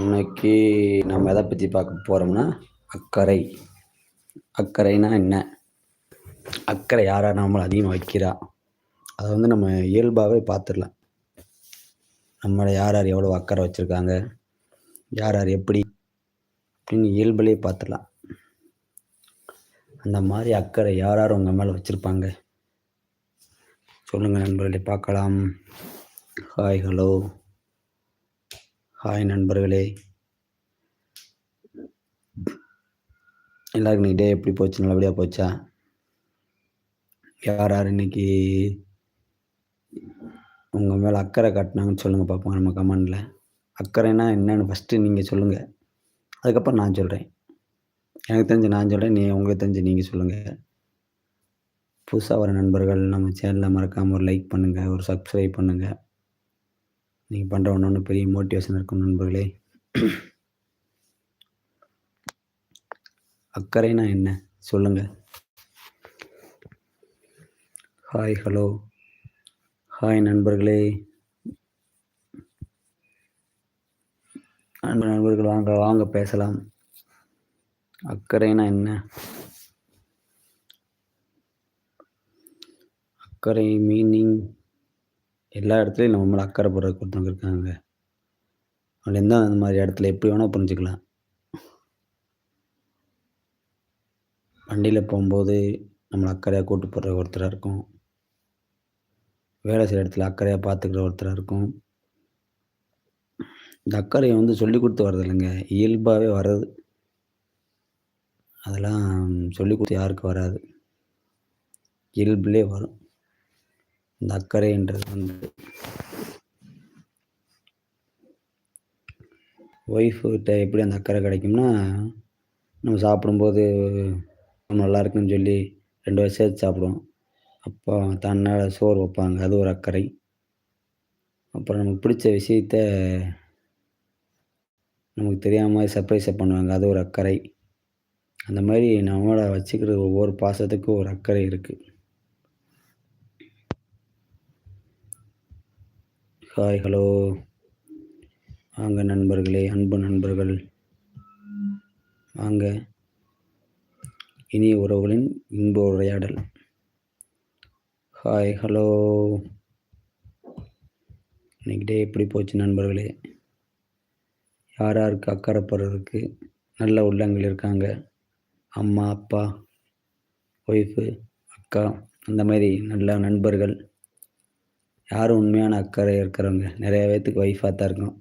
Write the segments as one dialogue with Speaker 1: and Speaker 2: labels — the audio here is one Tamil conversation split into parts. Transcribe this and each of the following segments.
Speaker 1: இன்னைக்கு நம்ம எதை பற்றி பார்க்க போகிறோம்னா அக்கறை. அக்கறைனா என்ன? அக்கறை யார் நம்மளை அதிகமாக வைக்கிறா? அதை வந்து நம்ம இயல்பாகவே பார்த்துடலாம். நம்மளை யார் யார் எவ்வளோ அக்கறை வச்சுருக்காங்க? யார் யார் எப்படி? அப்படின்னு இயல்பிலே பார்த்துடலாம். அந்த மாதிரி அக்கறை யார் யார் உங்கள் மேலே வச்சுருப்பாங்க? சொல்லுங்கள் நண்பர்களே பார்க்கலாம். ஹாய் ஹலோ ஹாய் நண்பர்களே. எல்லாருக்கும் இன்னைக்கு டே எப்படி போச்சு? நல்லபடியாக போச்சா? யார் யார் இன்னைக்கு உங்கள் மேலே அக்கறை காட்டினாங்கன்னு சொல்லுங்கள் பார்ப்போம் நம்ம கமெண்டில். அக்கறைனா என்னென்னு ஃபஸ்ட்டு நீங்கள் சொல்லுங்கள் அதுக்கப்புறம் நான் சொல்கிறேன் எனக்கு தெரிஞ்சு நான் சொல்கிறேன் நீ உங்களுக்கு தெரிஞ்சு நீங்கள் சொல்லுங்கள் புதுசாக வர நண்பர்கள் நம்ம சேனலில் மறக்காமல் ஒரு லைக் பண்ணுங்கள் ஒரு சப்ஸ்கிரைப் பண்ணுங்கள் நீங்கள் பண்ணுற ஒன்று ஒன்று பெரிய மோட்டிவேஷன் இருக்கும் நண்பர்களே. அக்கறைனா என்ன? சொல்லுங்கள் ஹாய் ஹலோ ஹாய் நண்பர்களே. அன்பு நண்பர்கள் வாங்க வாங்க பேசலாம். அக்கறைனா என்ன? அக்கறை மீனிங் எல்லா இடத்துலையும் நம்ம மேலே அக்கறை போடுற ஒருத்தவங்க இருக்காங்க. அவள் அந்த மாதிரி இடத்துல எப்படி வேணால் புரிஞ்சுக்கலாம். வண்டியில் போகும்போது நம்மளை அக்கறையாக கூட்டு போடுற ஒருத்தராக இருக்கும். வேலை செய்கிற இடத்துல அக்கறையாக பார்த்துக்கிற ஒருத்தராக இருக்கும். இந்த அக்கறையை வந்து சொல்லி கொடுத்து வர்றது இல்லைங்க. இயல்பாகவே வர்றது. அதெல்லாம் சொல்லி கொடுத்து யாருக்கு வராது. இயல்புலே வரும். இந்த அக்கறைன்றது வந்து ஒய்ஃபுகிட்ட எப்படி அந்த அக்கறை கிடைக்கும்னா நம்ம சாப்பிடும்போது நல்லா இருக்குன்னு சொல்லி ரெண்டு வயசு சேர்த்து சாப்பிடுவோம். அப்போ தன்னால் சோறு வைப்பாங்க. அது ஒரு அக்கறை. அப்புறம் நமக்கு பிடிச்ச விஷயத்த நமக்கு தெரியாமல் சர்ப்ரைஸை பண்ணுவாங்க. அது ஒரு அக்கறை. அந்த மாதிரி நம்மளை வச்சுக்கிற ஒவ்வொரு பாசத்துக்கும் ஒரு அக்கறை இருக்குது ஹாய் ஹலோ. வாங்க நண்பர்களே அன்பு நண்பர்கள். வாங்க. இனிய உறவுகளின் இன்ப உரையாடல். Hi hello. இன்னைக்கு டே எப்படி போச்சு நண்பர்களே? யார் யாருக்கு அக்கறைப்படுறதுக்கு நல்ல உள்ளங்கள் இருக்காங்க? அம்மா அப்பா ஒய்ஃபு அக்கா அந்த மாதிரி நல்ல நண்பர்கள். யாரும் உண்மையான அக்கறை இருக்கிறவங்க. நிறைய பேர்த்துக்கு ஒய்ஃபாக தான் இருக்கும்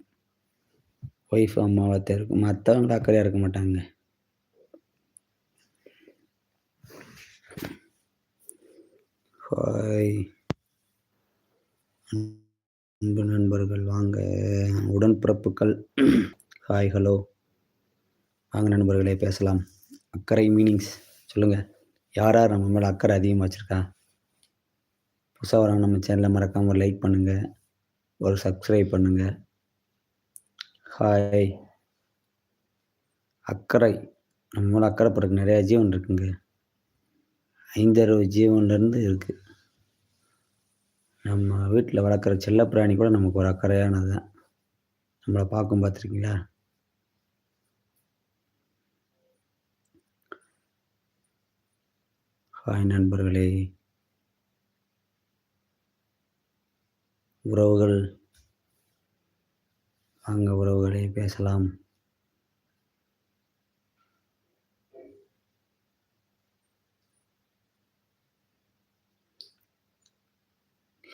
Speaker 1: ஒய்ஃப் அம்மாவாக தான் இருக்கும் மற்றவங்கள அக்கறையாக இருக்க மாட்டாங்க. ஹாய். அன்பு நண்பர்கள் வாங்க. உடன்பிறப்புகள். Hi hello. வாங்க நண்பர்களே பேசலாம். அக்கறை மீனிங்ஸ் சொல்லுங்கள் யார் யார் நம்ம மேலே அக்கறை அதிகமாக வச்சுருக்கா? புதுசாக வரவங்க நம்ம சேனலை மறக்காமல் ஒரு லைக் பண்ணுங்கள் ஒரு சப்ஸ்கிரைப் பண்ணுங்கள் ஹாய் அக்கறை. நம்ம அக்கறை பிறகு நிறையா ஜீவன் இருக்குங்க. ஐந்தறுபது ஜீவன்லேருந்து இருக்குது நம்ம வீட்டில் வளர்க்குற செல்லப்பிராணி கூட நமக்கு ஒரு அக்கறையானது. தான் நம்மளை பார்க்கும் பார்த்துருக்கீங்களா? ஹாய் நண்பர்களே. உறவுகள். வாங்க உறவுகளை பேசலாம்.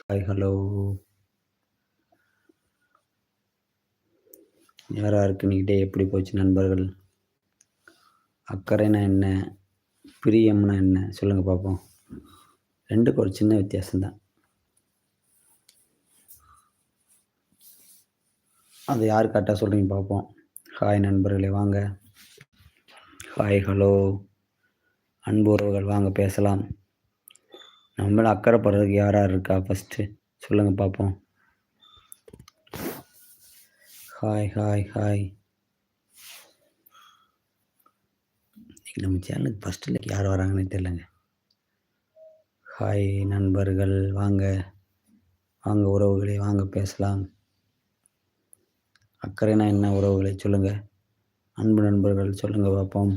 Speaker 1: ஹாய் ஹலோ யாராருக்கு யாருக்கு இன்னைக்கு எப்படி போச்சு நண்பர்கள்? அக்கறைனா என்ன? பிரியம்னா என்ன? சொல்லுங்கள் பார்ப்போம் ரெண்டுக்கு ஒரு சின்ன வித்தியாசம்தான். அது யார் கரெக்டாக சொல்கிறீங்க பார்ப்போம். ஹாய் நண்பர்களே வாங்க. ஹாய் ஹலோ அன்பு உறவுகள் வாங்க பேசலாம். நம்மள அக்கறைப்படுறதுக்கு யார் யார் இருக்கா? ஃபஸ்ட்டு சொல்லுங்கள் பார்ப்போம். ஹாய் ஹாய் ஹாய் இன்னைக்கு நம்ம சேனலுக்கு ஃபஸ்ட்டில் யார் வராங்கன்னு தெரிலங்க ஹாய் நண்பர்கள் வாங்க. வாங்க உறவுகளே வாங்க பேசலாம். அக்கறைனா என்ன உறவுகளை சொல்லுங்கள் அன்பு நண்பர்கள் சொல்லுங்கள் பார்ப்போம்.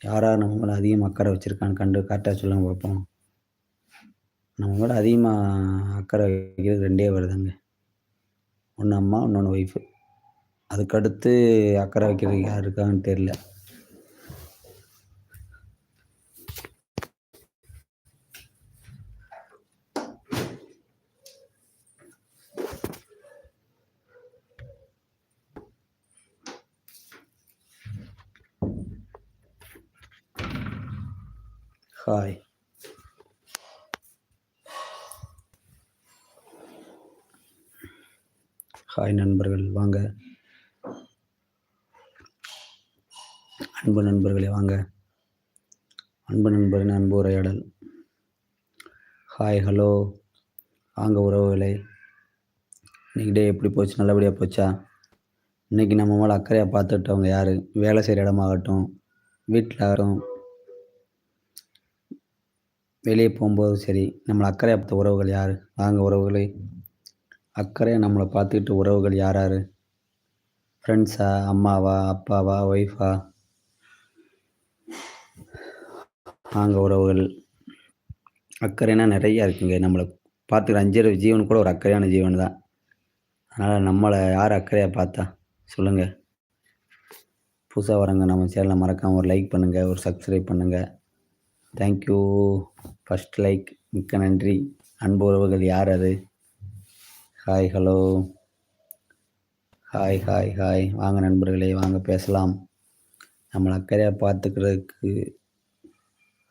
Speaker 1: யாரார் நம்ம மேலே அதிகமாக அக்கறை வச்சுருக்கான்னு கண்டு கரெக்டாக சொல்லுங்கள் பார்ப்போம். நம்ம மேலே அதிகமாக அக்கறை வைக்கிறது ரெண்டே வருதுங்க ஒன்று அம்மா இன்னொன்று ஒய்ஃபு அதுக்கடுத்து அக்கறை வைக்கிறதுக்கு யார் இருக்காங்கன்னு தெரில ஹாய் ஹாய் நண்பர்கள் வாங்க. அன்பு நண்பர்களே வாங்க. அன்பு நண்பரின் அன்பு உரையாடல். Hi hello. வாங்க உறவுகளே. இன்னைக்கு டே எப்படி போச்சு? நல்லபடியாக போச்சா? இன்றைக்கி நம்ம மேலே அக்கறையாக பார்த்துட்டவங்க யார்? வேலை செய்கிற இடமாகட்டும் வீட்டில் ஆகட்டும் வெளியே போகும்போதும் சரி நம்மளை அக்கறையாக பார்த்த உறவுகள் யார்? வாங்க உறவுகளே. அக்கறையாக நம்மளை பார்த்துக்கிட்ட உறவுகள் யார் யார்? ஃப்ரெண்ட்ஸா அம்மாவா அப்பாவா ஒய்ஃபா ஆங்க உறவுகள். அக்கறைனா நிறையா இருக்குங்க. நம்மளை பார்த்துக்கிற அஞ்சு ஜீவன் கூட ஒரு அக்கறையான ஜீவன் தான். அதனால் நம்மளை யார் அக்கறையாக பார்த்தா? சொல்லுங்கள் புதுசாக வரங்க நம்ம சேனலை மறக்காமல் ஒரு லைக் பண்ணுங்கள் ஒரு சப்ஸ்கிரைப் பண்ணுங்கள் தேங்க்யூ ஃபஸ்ட் லைக் மிக்க நன்றி. அன்பு உறவுகள் யார் அது? Hi hello hi hi hi வாங்க நண்பர்களே வாங்க பேசலாம். நம்மளை அக்கறையாக பார்த்துக்கிறதுக்கு.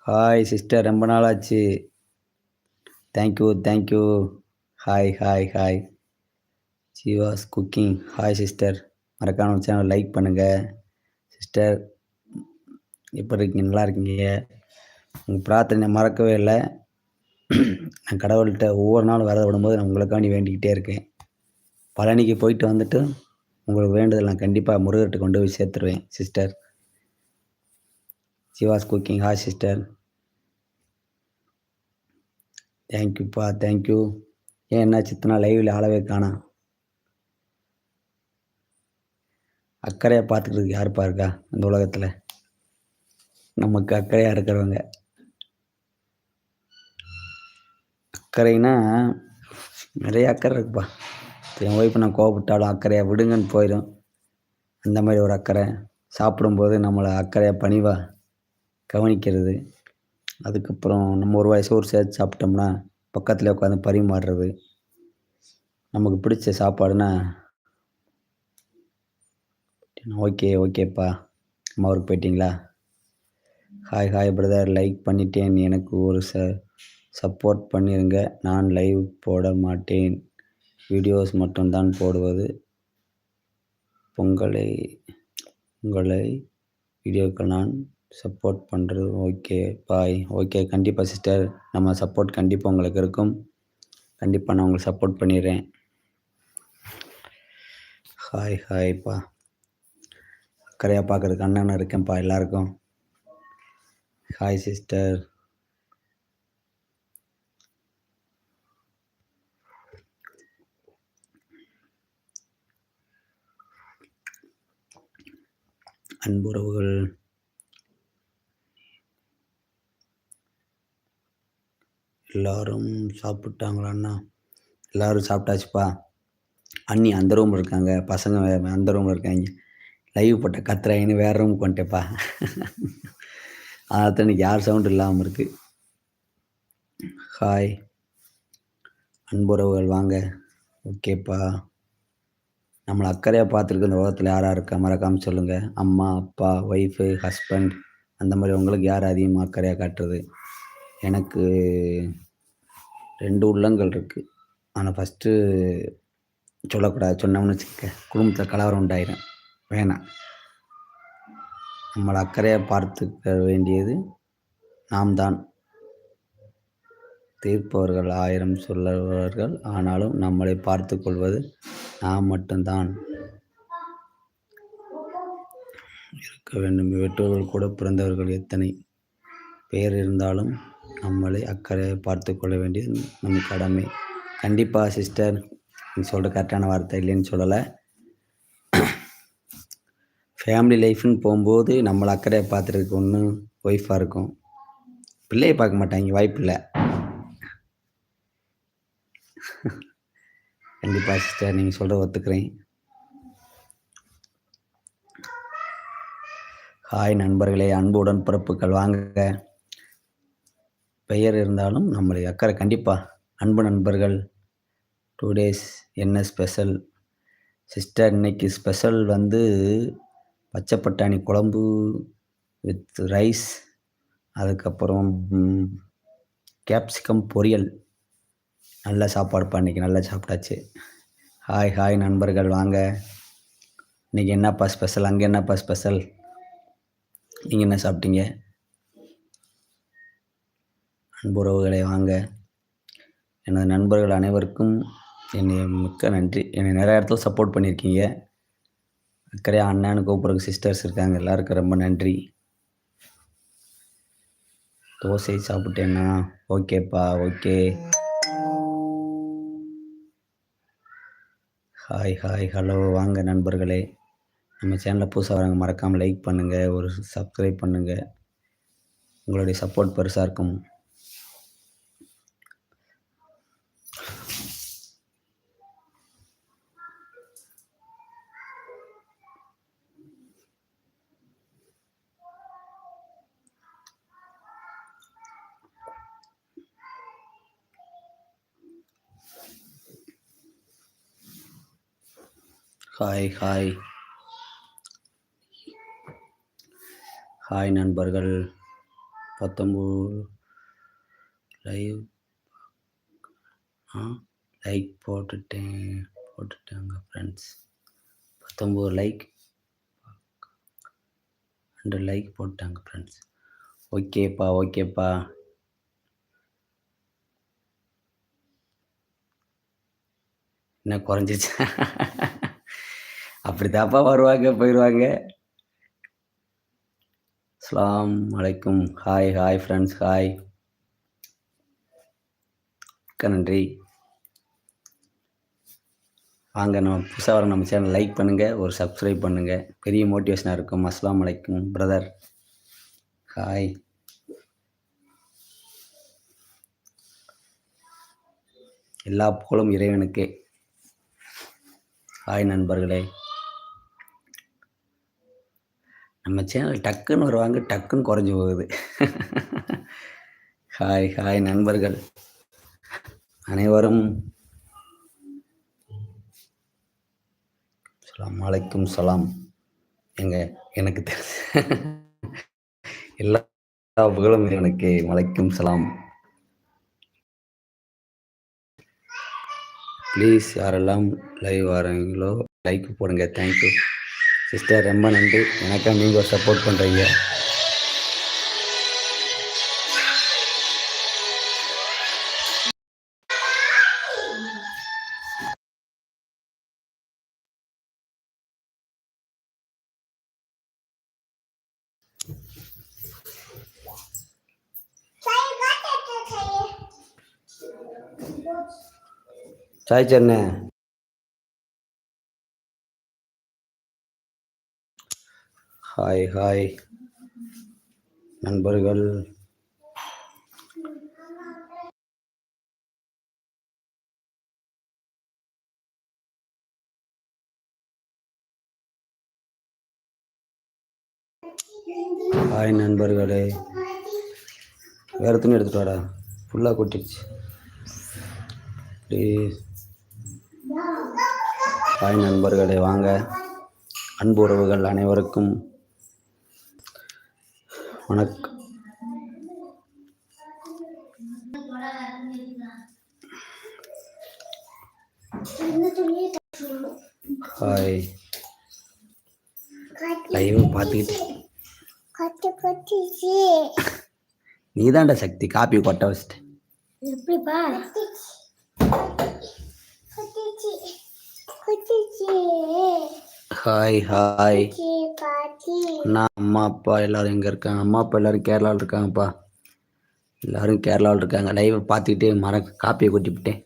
Speaker 1: ஹாய் சிஸ்டர் ரொம்ப நாள் ஆச்சு thank you thank you hi hi hi Jeeva's cooking hi sister மறக்காம சேனல் லைக் பண்ணுங்கள் சிஸ்டர் எப்படி இருக்கீங்க? நல்லா இருக்கீங்க? உங்கள் பிரார்த்தனை மறக்கவே இல்லை. நான் கடவுள்கிட்ட ஒவ்வொரு நாளும் விரதம் விடும்போது நான் உங்களுக்காண்டி வேண்டிக்கிட்டே இருக்கேன். பழனிக்கு போயிட்டு வந்துட்டு உங்களுக்கு வேண்டுதல் நான் கண்டிப்பாக முருகர்கிட்ட கொண்டு போய் சேர்த்துருவேன் sister Siva's cooking hi sister தேங்க்யூப்பா தேங்க்யூ ஏன் என்ன சித்தனா லைவில் ஆளவே காணா. அக்கறையாக பார்த்துக்கிறதுக்கு யாருப்பா இருக்கா இந்த உலகத்தில்? நமக்கு அக்கறையாக இருக்கிறவங்க. அக்கறைனா நிறைய அக்கறை இருக்குப்பா. என் ஒய்ஃப் நான் கோவப்பட்டாலும் அக்கறையாக விடுங்கன்னு போயிடும். அந்த மாதிரி ஒரு அக்கறை. சாப்பிடும்போது நம்மளை அக்கறையாக பணிவாக கவனிக்கிறது. அதுக்கப்புறம் நம்ம ஒரு வாய் சோறு சேர்த்து சாப்பிட்டோம்னா பக்கத்தில் உட்காந்து பரிமாறுறது. நமக்கு பிடிச்ச சாப்பாடுனா ஓகே ஓகேப்பா. அம்மா ஊருக்கு போயிட்டீங்களா? ஹாய் ஹாய் பிரதர் லைக் பண்ணிட்டேன். எனக்கு ஒரு ச சப்போர்ட் பண்ணிடுங்க நான் லைவ் போட மாட்டேன். வீடியோஸ் மட்டும்தான் போடுவது. பொங்கலை உங்களை வீடியோக்கள் நான் சப்போர்ட் பண்ணுறது ஓகே. பாய். ஓகே. கண்டிப்பாக சிஸ்டர். நம்ம சப்போர்ட் கண்டிப்பாக உங்களுக்கு இருக்கும். கண்டிப்பாக நான் உங்களுக்கு சப்போர்ட் பண்ணிடுறேன். ஹாய் ஹாய்ப்பா. அக்கறையாக பார்க்குறதுக்கு அண்ணன் இருக்கேன்ப்பா. எல்லாருக்கும். Hi sister. அன்புறவுகள். எல்லாரும் சாப்பிட்டாங்களாண்ணா எல்லோரும் சாப்பிட்டாச்சுப்பா. அண்ணி அந்த ரூமில் இருக்காங்க. பசங்க அந்த ரூமில் இருக்காங்க. லைவ் போட்ட கத்துறாயின்னு வேறு ரூமுக்கு வந்துட்டேப்பா அதான் இன்னைக்கு யார் சவுண்ட் இல்லாமல் இருக்குது ஹாய் அன்புறவுகள் வாங்க. ஓகேப்பா நம்மளை அக்கறையாக பார்த்துருக்கு இந்த உலகத்தில் யாராக இருக்கா? மறக்காமல் சொல்லுங்கள் அம்மா அப்பா ஒய்ஃபு ஹஸ்பண்ட் அந்த மாதிரி உங்களுக்கு யார் அதிகமாக அக்கறையாக காட்டுறது? எனக்கு ரெண்டு உள்ளங்கள் இருக்குது ஆனால் ஃபஸ்ட்டு சொல்லக்கூடாது. சொன்னோம்னு வச்சுக்க குடும்பத்தில் கலவரம் உண்டாயிரும். வேணாம் நம்மளை அக்கறையாக பார்த்துக்க வேண்டியது நாம் தான் தீர்ப்பவர்கள் ஆயிரம் சொல்லுவார்கள். ஆனாலும் நம்மளை பார்த்து கொள்வது நாம் மட்டும்தான். இருக்க வேண்டும். பெற்றோர்கள் கூட பிறந்தவர்கள் எத்தனை பேர் இருந்தாலும் நம்மளை அக்கறையாக பார்த்து கொள்ள வேண்டியது நம் கடமை. கண்டிப்பாக சிஸ்டர் நீ சொல்கிற கரெக்டான வார்த்தை இல்லைன்னு சொல்லலை. ஃபேமிலி லைஃப்னு போகும்போது நம்மளை அக்கறையை பார்த்துருக்கு ஒன்று ஒய்ஃபாக இருக்கும். பிள்ளையை பார்க்க மாட்டாங்க. வாய்ப்பு இல்லை. கண்டிப்பாக சிஸ்டர் நீங்கள் சொல்கிற ஒத்துக்கிறேன். ஹாய் நண்பர்களே. அன்பு உடன்பிறப்புகள் வாங்க. பெயர் இருந்தாலும் நம்மளை அக்கறை கண்டிப்பாக அன்பு நண்பர்கள் டூ டேஸ் என்ன ஸ்பெஷல் சிஸ்டர் இன்னைக்கு ஸ்பெஷல் வந்து பச்சை பட்டாணி குழம்பு வித் ரைஸ் அதுக்கப்புறம் கேப்சிகம் பொரியல். நல்ல சாப்பாடுப்பா இன்றைக்கி நல்லா சாப்பிட்டாச்சு. ஹாய் ஹாய் நண்பர்கள் வாங்க. இன்றைக்கி என்னப்பா ஸ்பெஷல் அங்கே என்னப்பா ஸ்பெஷல் நீங்கள் என்ன சாப்பிட்டீங்க? அன்புறவுகளை வாங்க. எனது நண்பர்கள் அனைவருக்கும் என்னை மிக்க நன்றி. என்னை நிறைய இடத்துல சப்போர்ட் பண்ணியிருக்கீங்க. அக்கறையாக அண்ணான்னு கூப்பிட்றதுக்கு சிஸ்டர்ஸ் இருக்காங்க. எல்லாருக்கும் ரொம்ப நன்றி. தோசை சாப்பிட்டேன்னா ஓகேப்பா ஓகே. Hi hi hello. வாங்க நண்பர்களே. நம்ம சேனலில் புதுசாக வரவங்க மறக்காமல் லைக் பண்ணுங்கள் ஒரு சப்ஸ்கிரைப் பண்ணுங்கள் உங்களுடைய சப்போர்ட் பெருசாக இருக்கும். ஹாய் ஹாய் ஹாய் நண்பர்கள். பத்தொம்பது லைவ் ஆ லைக் போட்டுட்டேன். போட்டுட்டாங்க ஃப்ரெண்ட்ஸ் பத்தொம்பது லைக் ரெண்டு லைக் போட்டாங்க ஃப்ரெண்ட்ஸ் ஓகேப்பா ஓகேப்பா என்ன குறைஞ்சிச்சு அப்படித்தாப்பா வருவாங்க போயிடுவாங்க அஸ்லாம் வலைக்கும் ஹாய் ஹாய் ஃப்ரெண்ட்ஸ் ஹாய் மிக்க நன்றி. வாங்க நம்ம புதுசாக வர நம்ம சேனல் லைக் பண்ணுங்கள் ஒரு சப்ஸ்கிரைப் பண்ணுங்கள் பெரிய மோட்டிவேஷனாக இருக்கும். அஸ்லாம் வலைக்கும் பிரதர் ஹாய் எல்லா புகழும் இறைவனுக்கே. ஹாய் நண்பர்களே. நம்ம சேனல் டக்குன்னு வருவாங்க டக்குன்னு குறைஞ்சி போகுது. ஹாய் ஹாய் நண்பர்கள். அனைவரும். சலாம் அலைக்கும் சலாம் எங்க எனக்கு தெரிஞ்ச எல்லா புகழும் எனக்கு. மலைக்கும் சலாம் ப்ளீஸ் யாரெல்லாம் லைவ் வரீங்களோ லைக் போடுங்க. தேங்க்யூ சிஸ்டர் ரொம்ப நன்றி. எனக்கா நீங்கள் சப்போர்ட் பண்ணுறீங்க சாய் சென்னை ஹாய் ஹாய். நண்பர்கள். ஹாய் நண்பர்களே. வேறு துணி எடுத்துட்டு வாடா. ஃபுல்லாக கொட்டிடுச்சு. ப்ளீஸ் ஹாய் நண்பர்களே வாங்க. அன்பு உறவுகள் அனைவருக்கும் வணக்கம். ஹாய் லைவ் பார்த்துக்கிட்டு. நீ தான்டா சக்தி காப்பி கொட்ட வச்சுட்டு.
Speaker 2: எப்படிப்பா? கொட்டிச்சு. கொட்டிச்சு.
Speaker 1: ஹாய் ஹாய் அண்ணா அம்மா அப்பா எல்லாரும் எங்கே இருக்காங்க? அம்மா அப்பா எல்லாரும் கேரளாவில் இருக்காங்கப்பா. எல்லாரும் கேரளாவில் இருக்காங்க. லைவை பார்த்துக்கிட்டே மர காப்பியை கொட்டிவிட்டேன்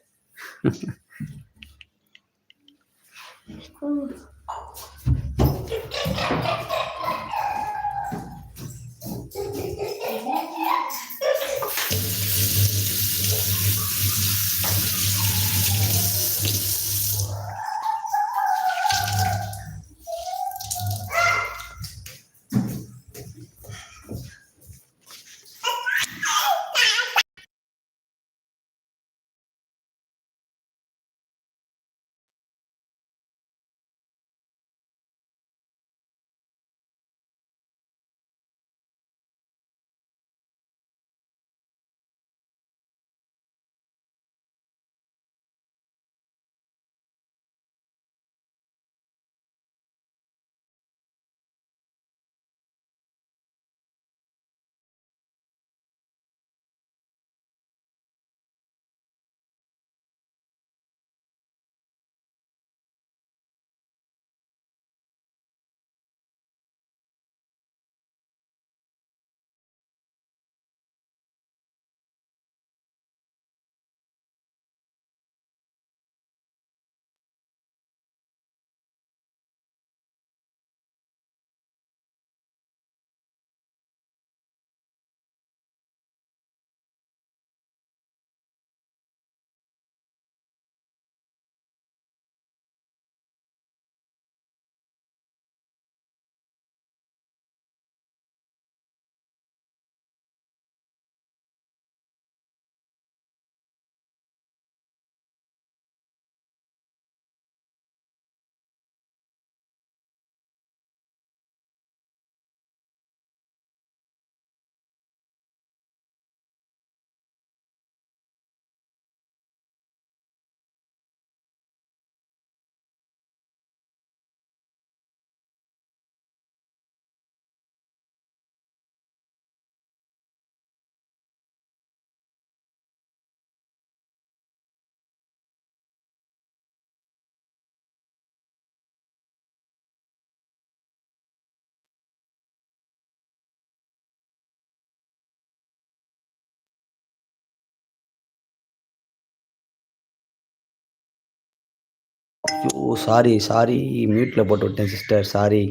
Speaker 1: ஐயோ சாரி சாரி மியூட்டில் போட்டு விட்டேன் சிஸ்டர் சாரி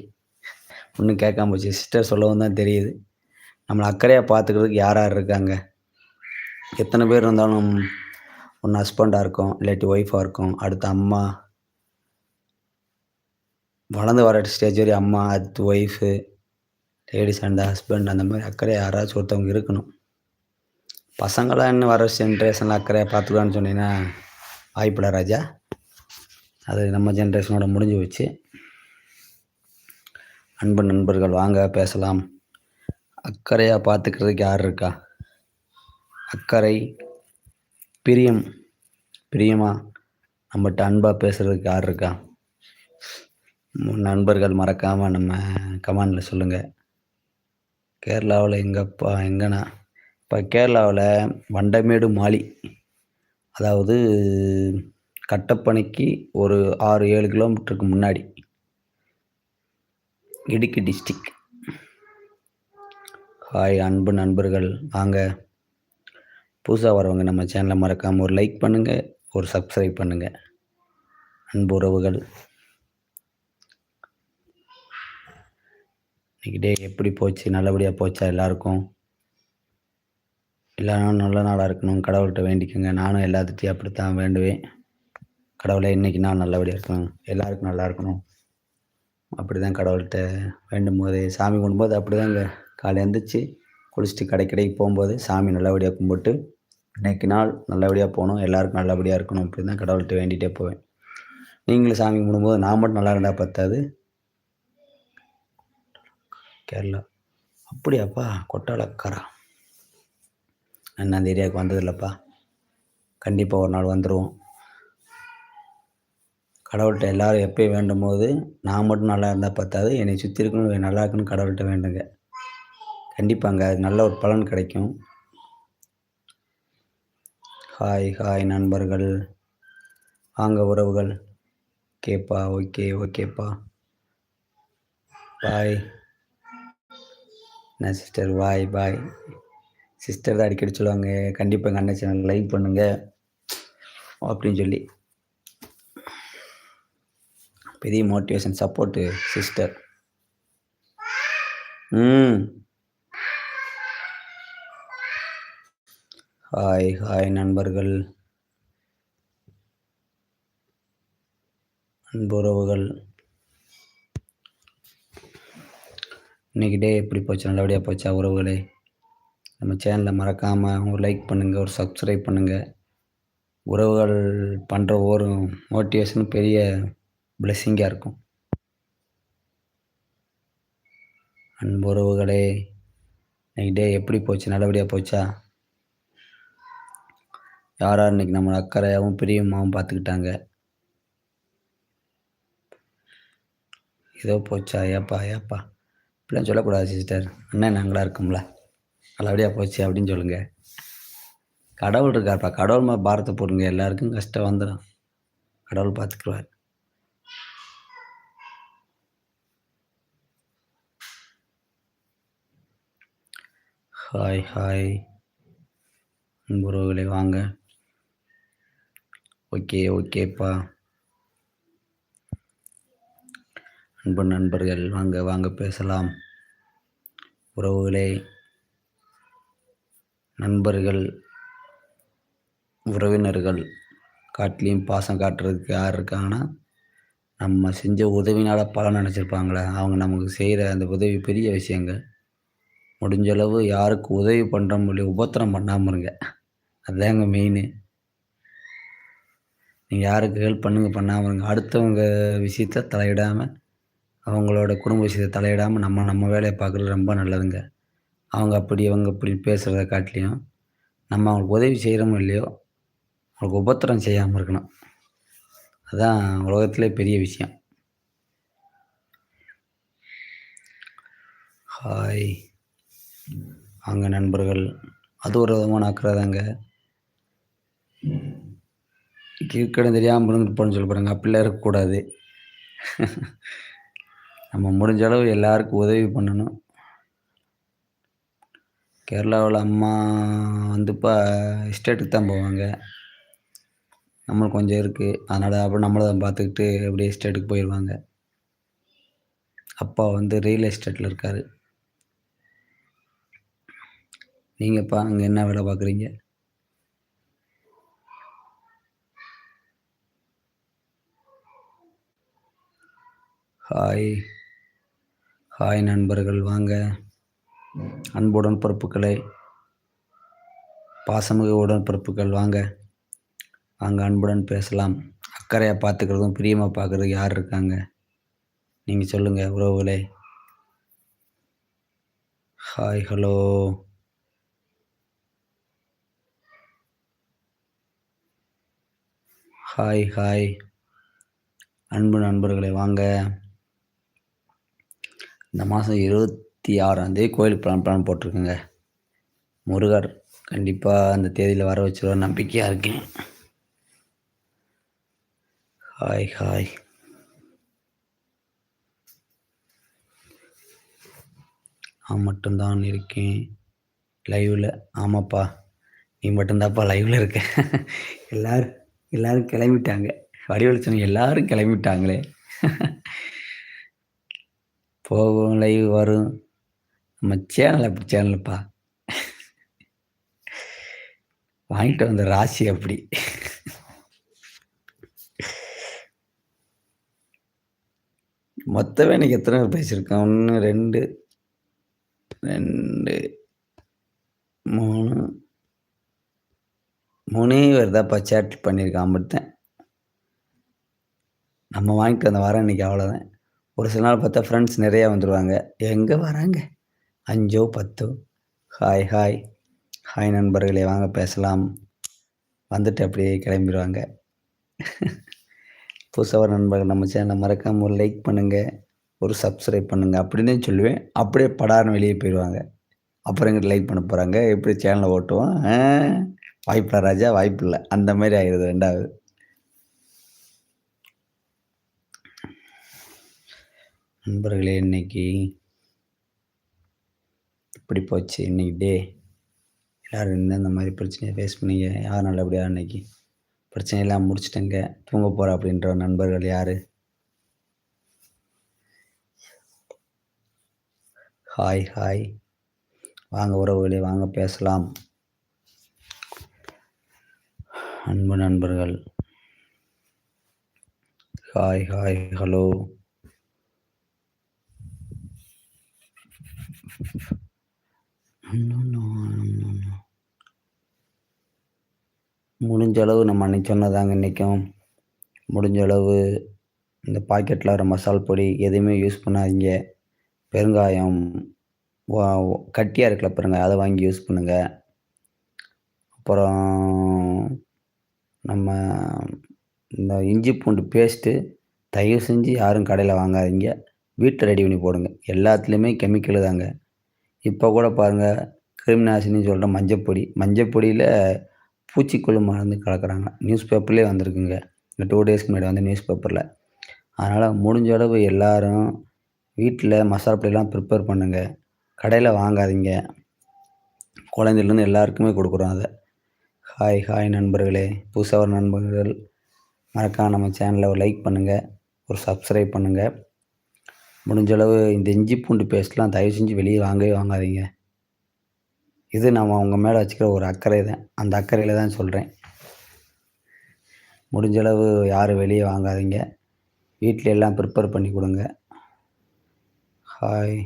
Speaker 1: ஒன்றும் கேட்காம போச்சு. சிஸ்டர் சொல்லவும் தான் தெரியுது. நம்மளை அக்கறையாக பார்த்துக்கிறதுக்கு யார் யார் இருக்காங்க? எத்தனை பேர் இருந்தாலும் ஒன்று ஹஸ்பண்டாக இருக்கும் இல்லாட்டி ஒய்ஃபாக இருக்கும் அடுத்து அம்மா. வளர்ந்து வர ஸ்டேஜ் வரை அம்மா அடுத்து ஒய்ஃபு லேடிஸ் அண்ட் ஹஸ்பண்ட் அந்த மாதிரி அக்கறை யாராச்சும் ஒருத்தவங்க இருக்கணும். பசங்களாம் இன்னும் வர ஜென்ரேஷனில் அக்கறையாக பார்த்துக்கலான்னு சொன்னீங்கன்னா வாய்ப்பில்லை ராஜா. அது நம்ம ஜென்ரேஷனோட முடிஞ்சு வச்சு அன்பு நண்பர்கள் வாங்க பேசலாம். அக்கறையாக பார்த்துக்கிறதுக்கு யார் இருக்கா? அக்கறை பிரியம் பிரியமாக நம்மகிட்ட அன்பாக பேசுகிறதுக்கு யார் இருக்கா? நண்பர்கள் மறக்காமல் நம்ம கமெண்டில் சொல்லுங்கள் கேரளாவில் எங்கப்பா எங்கண்ணா? இப்போ கேரளாவில் வண்டமேடு மாலி அதாவது கட்டப்பனைக்கு ஒரு ஆறு ஏழு கிலோமீட்டருக்கு முன்னாடி. இடுக்கி டிஸ்ட்ரிக். ஹாய் அன்பு நண்பர்கள். வாங்க. புதுசாக வரவங்க நம்ம சேனலை மறக்காமல் ஒரு லைக் பண்ணுங்கள் ஒரு சப்ஸ்கிரைப் பண்ணுங்கள் அன்பு உறவுகள். இன்னைக்கு டே எப்படி போச்சு? நல்லபடியாக போச்சா எல்லாருக்கும்? எல்லா நாளும் நல்ல நாளாக இருக்கணும். கடவுள்கிட்ட வேண்டிக்கோங்க. நானும் எல்லாத்துட்டையும் அப்படித்தான் வேண்டுவேன். கடவுளை இன்றைக்கி நாள் நல்லபடியாக இருக்கணும் எல்லாருக்கும் நல்லா இருக்கணும். அப்படி தான் கடவுள்கிட்ட வேண்டும் போது சாமி கும்பிடும்போது அப்படி தாங்க காலை எழுந்திரிச்சு குளிச்சுட்டு கடை கடைக்கு போகும்போது சாமி நல்லபடியாக கும்பிட்டு இன்னைக்கு நாள் நல்லபடியாக போகணும். எல்லாருக்கும் நல்லபடியாக இருக்கணும் அப்படி தான் கடவுள்கிட்ட வேண்டிகிட்டே போவேன். நீங்களும் சாமி கும்பிடும்போது நான் மட்டும் நல்லா இருந்தால் பத்தாது. கேரளா. அப்படியாப்பா கொட்டாளக்காரா. நான் அந்த ஏரியாவுக்கு வந்ததில்லப்பா. கண்டிப்பாக ஒரு நாள் வந்துடுவோம் கடவுள்கிட்ட எல்லாரும் எப்போயும் வேண்டும் போது நான் மட்டும் நல்லா இருந்தால் பத்தாது என்னை சுற்றி இருக்கணும் நல்லா இருக்குன்னு கடவுள்கிட்ட வேண்டுங்க. கண்டிப்பாங்க அது நல்ல ஒரு பலன் கிடைக்கும். ஹாய் ஹாய் நண்பர்கள். வாங்க உறவுகள். ஓகேப்பா ஓகே ஓகேப்பா. பாய். என்ன சிஸ்டர்? பாய் பாய். சிஸ்டர் தான் அடிக்கடி சொல்லுவாங்க கண்டிப்பாக எங்கள் அண்ணன் சேனல் லைக் பண்ணுங்கள் அப்படின்னு சொல்லி. பெரிய மோட்டிவேஷன் சப்போர்ட்டு சிஸ்டர் ம். ஹாய் ஹாய் நண்பர்கள். அன்புறவுகள் இன்னைக்கு டே எப்படி போச்சு? நல்லபடியாக போச்சா உறவுகளே? நம்ம சேனலை மறக்காமல் ஒரு லைக் பண்ணுங்கள் ஒரு சப்ஸ்கிரைப் பண்ணுங்கள் உறவுகள் பண்ணுற ஒவ்வொரு மோட்டிவேஷனும் பெரிய பிளெஸ்ஸிங்காக இருக்கும். அன்பு உறவுகளே இன்னைக்கு டே எப்படி போச்சு? நல்லபடியாக போச்சா? யார் இன்னைக்கு நம்மளை அக்கறையாகவும் பிரியமாகவும் பார்த்துக்கிட்டாங்க? ஏதோ போச்சா? ஏப்பா ஏப்பா? இப்படிலாம் சொல்லக்கூடாது சிஸ்டர் அண்ணன் நாங்களாக இருக்கோம்ல. நல்லபடியாக போச்சு அப்படின்னு சொல்லுங்கள் கடவுள் இருக்கார்ப்பா. கடவுள் மா பாரத்தை போடுங்க. எல்லாருக்கும் கஷ்டம் வந்துடும் கடவுள் பார்த்துக்குவார் ஹாய் ஹாய் உறவுகளை வாங்க. ஓகே ஓகேப்பா. அன்பு நண்பர்கள் வாங்க வாங்க பேசலாம். உறவுகளே நண்பர்கள் உறவினர்கள் காட்டிலையும் பாசம் காட்டுறதுக்கு யார் இருக்காங்கன்னா நம்ம செஞ்ச உதவினால் பலன் நினச்சிருப்பாங்களே. அவங்க நமக்கு செய்கிற அந்த உதவி பெரிய விஷயங்கள். முடிஞ்ச அளவு யாருக்கு உதவி பண்ணுற முடியும் உபத்திரம் பண்ணாமல் இருங்க. அதுதாங்க மெயினு நீங்கள் யாருக்கு ஹெல்ப் பண்ணுங்க பண்ணாமல் இருங்க. அடுத்தவங்க விஷயத்த தலையிடாமல் அவங்களோட குடும்ப விஷயத்தை தலையிடாமல் நம்ம நம்ம வேலையை பார்க்குறது ரொம்ப நல்லதுங்க. அவங்க அப்படி அவங்க இப்படி பேசுகிறத காட்டிலையும் நம்ம அவங்களுக்கு உதவி செய்கிறோமோ இல்லையோ அவங்களுக்கு உபத்திரம் செய்யாமல் இருக்கணும். அதுதான் உலகத்திலே பெரிய விஷயம். ஹாய் அங்கே நண்பர்கள். அது ஒரு விதமான அக்கறைதாங்க. கீழ்கடன் தெரியாமல் இருந்துட்டு போகணும்னு சொல்லி பாருங்க. அப்படிலாம் இருக்கக்கூடாது. நம்ம முடிஞ்ச அளவு எல்லாருக்கும் உதவி பண்ணணும். கேரளாவில் அம்மா வந்து இப்போ எஸ்டேட்டுக்கு தான் போவாங்க. நம்மளுக்கு கொஞ்சம் இருக்குது அதனால் அப்புறம் நம்மளை தான் பார்த்துக்கிட்டு அப்படியே எஸ்டேட்டுக்கு போயிடுவாங்க அப்பா வந்து ரியல் எஸ்டேட்டில் இருக்கார். நீங்கப்பா அங்கே என்ன வேலை பார்க்குறீங்க ஹாய். ஹாய் நண்பர்கள் வாங்க. அன்புடன் பிறப்புகளை பாசமிகு உடன்பிறப்புகள் வாங்க. வாங்க அன்புடன் பேசலாம். அக்கறையாக பார்த்துக்கிறதும் பிரியமாக பார்க்குறதுக்கு யார் இருக்காங்க? நீங்கள் சொல்லுங்கள் உறவுகளே. Hi hello. Hi hi. அன்பு நண்பர்களை வாங்க. இந்த மாதம் இருபத்தி ஆறாந்தேதி கோயிலுக்கு பிளான் பிளான் போட்டிருக்கேங்க. முருகர் கண்டிப்பாக அந்த தேதியில் வர வச்சிருவார் நம்பிக்கையாக இருக்கேன். Hi hi. நான் மட்டும்தான் இருக்கேன். லைவில் ஆமாப்பா. நீ மட்டும்தான்ப்பா லைவில் இருக்க. எல்லோரும் எல்லாரும் கிளம்பிட்டாங்க. வடிவெளிச்சனம் எல்லாரும் கிளம்பிட்டாங்களே. போகும் லைவ் வரும். நம்ம சேனல் அப்படி சேனலுப்பா வாங்கிட்டு வந்த ராசி அப்படி. மொத்தமே இன்னைக்கு எத்தனை பேர் பேசியிருக்கேன் ஒன்று ரெண்டு ரெண்டு மூணு முனிவர் தான் தான்ப்பா சேட் பண்ணியிருக்கான் மட்டும் நம்ம வாங்கிட்டு வந்த வாரம் இன்னைக்கு அவ்வளோதான் ஒரு சில நாள் பார்த்தா ஃப்ரெண்ட்ஸ் நிறையா வந்துடுவாங்க எங்கே வராங்க? அஞ்சோ பத்தோ? ஹாய் ஹாய் ஹாய் நண்பர்களே வாங்க பேசலாம். வந்துட்டு அப்படியே கிளம்பிடுவாங்க புதுசாக நண்பர்கள் நம்ம சேனலை மறக்காமல் ஒரு லைக் பண்ணுங்கள் ஒரு சப்ஸ்கிரைப் பண்ணுங்கள் அப்படின்னு சொல்லுவேன். அப்படியே படாரம் வெளியே போயிடுவாங்க அப்புறம் எங்கிட்ட லைக் பண்ண போகிறாங்க எப்படி சேனலை ஓட்டுவோம்? வாய்ப்பில்லை ராஜா வாய்ப்பில்லை அந்த மாதிரி ஆயிடுது ரெண்டாவது. நண்பர்களே இன்னைக்கு இப்படி போச்சு. இன்னைக்கு டே. எல்லோரும் இந்த மாதிரி பிரச்சனையை ஃபேஸ் பண்ணீங்க. யார் நல்லபடியாக இன்னைக்கு? பிரச்சனையெல்லாம் முடிச்சிட்டேங்க. தூங்க போகிற அப்படின்ற நண்பர்கள் யார்? ஹாய் ஹாய் வாங்க உறவுகளே வாங்க பேசலாம். அன்பு நண்பர்கள். Hi hi hello. முடிஞ்ச அளவு நம்ம அன்னைக்கு சொன்னதாங்க இன்றைக்கும். முடிஞ்ச அளவு இந்த பாக்கெட்டில் வர மசால் பொடி எதுவுமே யூஸ் பண்ணாதீங்க. பெருங்காயம் கட்டியாக இருக்கல பெருங்காயம் அதை வாங்கி யூஸ் பண்ணுங்கள் அப்புறம் நம்ம இந்த இஞ்சி பூண்டு பேஸ்ட்டு தயவு செஞ்சு யாரும் கடையில் வாங்காதீங்க. வீட்டில் ரெடி பண்ணி போடுங்க. எல்லாத்துலேயுமே கெமிக்கல் தாங்க. இப்போ கூட பாருங்கள் கிருமிநாசினின்னு சொல்கிற மஞ்சப்பொடி. மஞ்சப்பொடியில் பூச்சிக்கொல்லி மருந்து கலக்கிறாங்க. நியூஸ் பேப்பர்லேயே வந்திருக்குங்க. இந்த டூ டேஸ்க்கு முன்னாடி வந்து நியூஸ் பேப்பரில் அதனால் முடிஞ்ச அளவு எல்லோரும் வீட்டில் மசாலா பொடியெல்லாம் ப்ரிப்பேர் பண்ணுங்கள் கடையில் வாங்காதீங்க. குழந்தைலேருந்து எல்லாருக்குமே கொடுக்குறோம் அதை. ஹாய் ஹாய் நண்பர்களே. புதுசாக நண்பர்கள் மறக்காம நம்ம சேனலை ஒரு லைக் பண்ணுங்கள் ஒரு சப்ஸ்கிரைப் பண்ணுங்கள் முடிஞ்சளவு இந்த இஞ்சி பூண்டு பேஸ்ட்லாம் தயவு செஞ்சு வெளியே வாங்கவே வாங்காதீங்க. இது நம்ம அவங்க மேலே வச்சுக்கிற ஒரு அக்கறை தான். அந்த அக்கறையில் தான் சொல்கிறேன் முடிஞ்சளவு யாரும் வெளியே வாங்காதீங்க. வீட்டில் எல்லாம் ப்ரிப்பேர் பண்ணி கொடுங்க. ஹாய்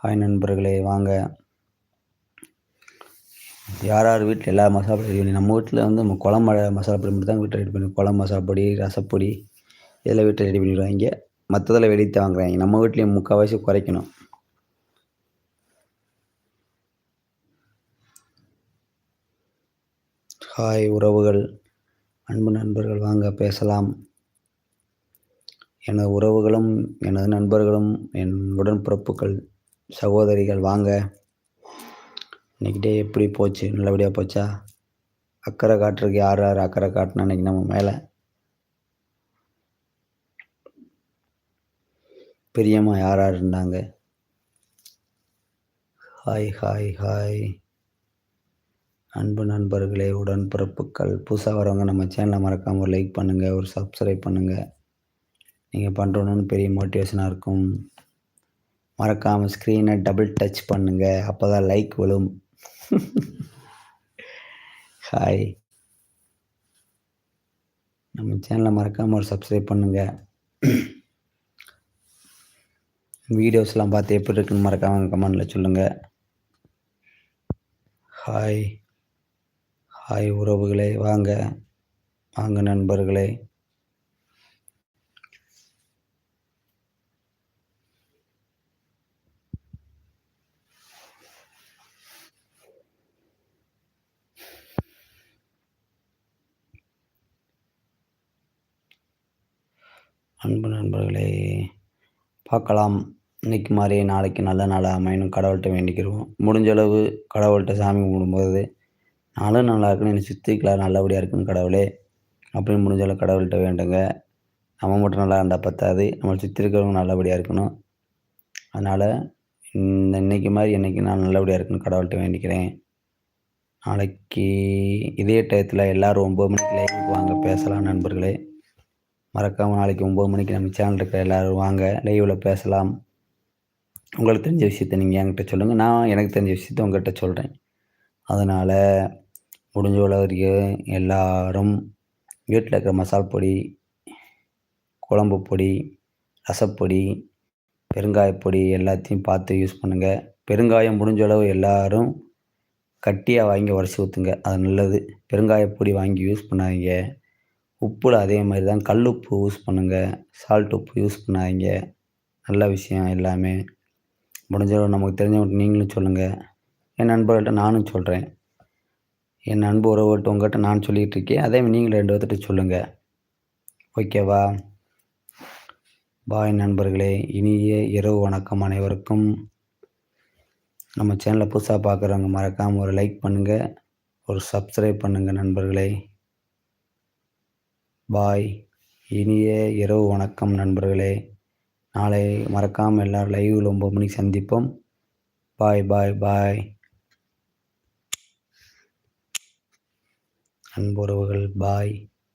Speaker 1: ஹாய் நண்பர்களே வாங்க. யார் யார் வீட்டில் எல்லா மசாலா பொடி ரெடி நம்ம வீட்டில் வந்து நம்ம குழம்பு மசாலா பொடி மட்டும் தான் வீட்டில் ரெடி பண்ணி குழம்பு மசாலா பொடி ரசப்பொடி இதெல்லாம் வீட்டில் ரெடி பண்ணிடுவாங்க. மற்றதில் வெளியே வாங்குறாங்க. நம்ம வீட்லேயும் முக்கால்வாசி குறைக்கணும். ஹாய் உறவுகள். அன்பு நண்பர்கள் வாங்க பேசலாம். எனது உறவுகளும் எனது நண்பர்களும் என் உடன்பிறப்புகள் சகோதரிகள் வாங்க. இன்றைக்கி டே எப்படி போச்சு? நல்லபடியாக போச்சா? அக்கறை காட்டுறதுக்கு யார் யார் அக்கறை காட்டினா இன்றைக்கி நம்ம மேலே? பிரியமாக யார் யார் இருந்தாங்க? ஹாய் ஹாய் ஹாய் அன்பு நண்பர்களே உடன்பிறப்புகள். புதுசாக வரவங்க நம்ம சேனலை மறக்காமல் ஒரு லைக் பண்ணுங்கள் ஒரு சப்ஸ்கிரைப் பண்ணுங்கள் நீங்கள் பண்ணுறோன்னு பெரிய மோட்டிவேஷனாக இருக்கும். மறக்காமல் ஸ்க்ரீனை டபுள் டச் பண்ணுங்கள் அப்போ தான் லைக் விழும். ஹாய் நம்ம சேனலை மறக்காமல் ஒரு சப்ஸ்கிரைப் பண்ணுங்கள் வீடியோஸ்லாம் பார்த்து எப்படி இருக்குன்னு மறக்காமல் கமெண்டில் சொல்லுங்கள் ஹாய் ஹாய் உறவுகளே வாங்க. வாங்க நண்பர்களே. அன்பு நண்பர்களே பார்க்கலாம். இன்னைக்கு மாதிரி நாளைக்கு நல்ல நாளாக அமையணும். கடவுள்கிட்ட வேண்டிக்கிறோம். முடிஞ்ச அளவு கடவுள்கிட்ட சாமி கும்பிடும்போது நாளும் நல்லா இருக்குன்னு என்னை சுற்றிக்கலாம் நல்லபடியாக இருக்குன்னு கடவுளே. அப்படின்னு முடிஞ்ச அளவு கடவுள்கிட்ட வேண்டுங்க. நம்ம மட்டும் நல்லா இருந்தால் பத்தாது. நம்மளை சுற்றி இருக்கிறவங்க நல்லபடியாக இருக்கணும். அதனால் இந்த இன்னைக்கு மாதிரி என்னைக்கு நான் நல்லபடியாக இருக்குன்னு கடவுள்கிட்ட வேண்டிக்கிறேன். நாளைக்கு இதே டயத்தில் எல்லோரும் ஒம்பது மணிக்கு லைவுக்கு வாங்க. பேசலாம் நண்பர்களே. மறக்காமல் நாளைக்கு ஒம்பது மணிக்கு நம்ம சேனல் இருக்கிற எல்லோரும் வாங்க லைவில் பேசலாம். உங்களுக்கு தெரிஞ்ச விஷயத்த நீங்கள் என்கிட்ட சொல்லுங்கள் நான் எனக்கு தெரிஞ்ச விஷயத்த உங்கள்கிட்ட சொல்கிறேன் அதனால் முடிஞ்ச வரைக்கும் எல்லாரும் வீட்டில் இருக்கிற மசால் பொடி குழம்பு பொடி ரசப்பொடி பெருங்காயப்பொடி எல்லாத்தையும் பார்த்து யூஸ் பண்ணுங்கள் பெருங்காயம் முடிஞ்ச அளவு எல்லோரும் கட்டியாக வாங்கி உடச்சி ஊற்றுங்க அது நல்லது. பெருங்காயப்பொடி வாங்கி யூஸ் பண்ணாதீங்க. உப்பில் அதே மாதிரி தான் கல் உப்பு யூஸ் பண்ணுங்கள் சால்ட் உப்பு யூஸ் பண்ணாதீங்க. நல்ல விஷயம் எல்லாமே. முடிஞ்சளவு நமக்கு தெரிஞ்சவங்க நீங்களும் சொல்லுங்கள் என் நண்பர்கள்ட்ட நானும் சொல்கிறேன் என் நண்பு உறவுகிட்ட உங்கள்கிட்ட நான் சொல்லிகிட்டு இருக்கேன். அதே மாதிரி நீங்களும் ரெண்டு பேர்த்திட்ட சொல்லுங்கள் ஓகேவா பாய் நண்பர்களே இனிய இரவு வணக்கம் அனைவருக்கும். நம்ம சேனலை புதுசாக பார்க்குறவங்க மறக்காமல் ஒரு லைக் பண்ணுங்கள் ஒரு சப்ஸ்கிரைப் பண்ணுங்கள் நண்பர்களே. பாய். இனிய இரவு வணக்கம் நண்பர்களே. நாளை மறக்காமல் எல்லோரும் லைவில் ஒம்பது மணிக்கு சந்திப்போம். பாய் பாய் பாய். அன்புறவுகள் பாய்.